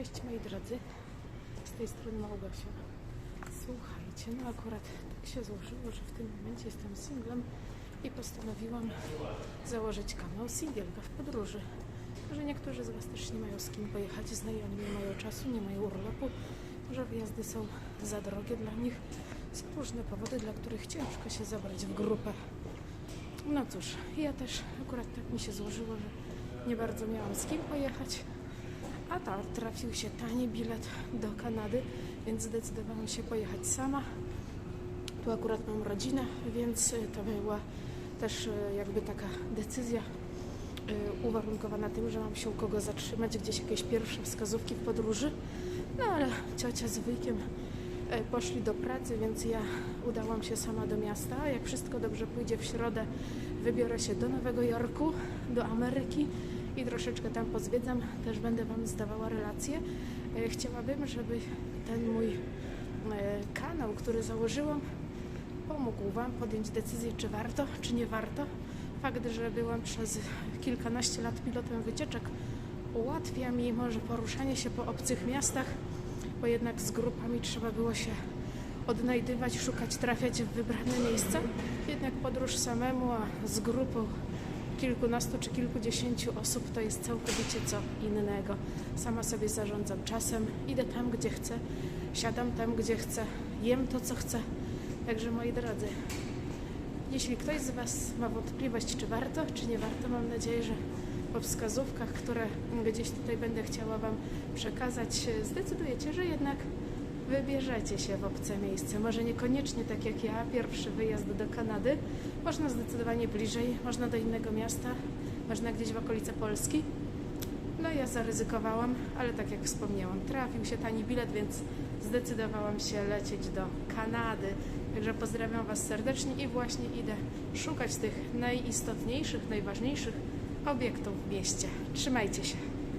Cześć moi drodzy, z tej strony Małgosia. Słuchajcie, no akurat tak się złożyło, że w tym momencie jestem singlem i postanowiłam założyć kanał Singielka w podróży. Że niektórzy z Was też nie mają z kim pojechać, znajomi nie mają czasu, nie mają urlopu, że wyjazdy są za drogie dla nich. Są różne powody, dla których ciężko się zabrać w grupę. No cóż, ja też akurat tak mi się złożyło, że nie bardzo miałam z kim pojechać. A tak, trafił się tani bilet do Kanady, więc zdecydowałam się pojechać sama. Tu akurat mam rodzinę, więc y, to była też y, jakby taka decyzja y, uwarunkowana tym, że mam się u kogo zatrzymać, gdzieś jakieś pierwsze wskazówki w podróży. No ale ciocia z wujkiem poszli do pracy, więc ja udałam się sama do miasta. Jak wszystko dobrze pójdzie w środę, wybiorę się do Nowego Jorku, do Ameryki i troszeczkę tam pozwiedzam. Też będę Wam zdawała relacje. E, Chciałabym, żeby ten mój e, kanał, który założyłam, pomógł Wam podjąć decyzję, czy warto, czy nie warto. Fakt, że byłam przez kilkanaście lat pilotem wycieczek, ułatwia mi może poruszanie się po obcych miastach, bo jednak z grupami trzeba było się odnajdywać, szukać, trafiać w wybrane miejsca. Jednak podróż samemu, a z grupą kilkunastu czy kilkudziesięciu osób to jest całkowicie co innego. Sama sobie zarządzam czasem, idę tam, gdzie chcę, siadam tam, gdzie chcę, jem to, co chcę. Także moi drodzy, jeśli ktoś z Was ma wątpliwość, czy warto, czy nie warto, mam nadzieję, że po wskazówkach, które gdzieś tutaj będę chciała Wam przekazać, zdecydujecie, że jednak wybierzecie się w obce miejsce. Może niekoniecznie tak jak ja, pierwszy wyjazd do Kanady. Można zdecydowanie bliżej, można do innego miasta, można gdzieś w okolice Polski. No ja zaryzykowałam, ale tak jak wspomniałam, trafił się tani bilet, więc zdecydowałam się lecieć do Kanady. Także pozdrawiam Was serdecznie i właśnie idę szukać tych najistotniejszych, najważniejszych obiektów w mieście. Trzymajcie się.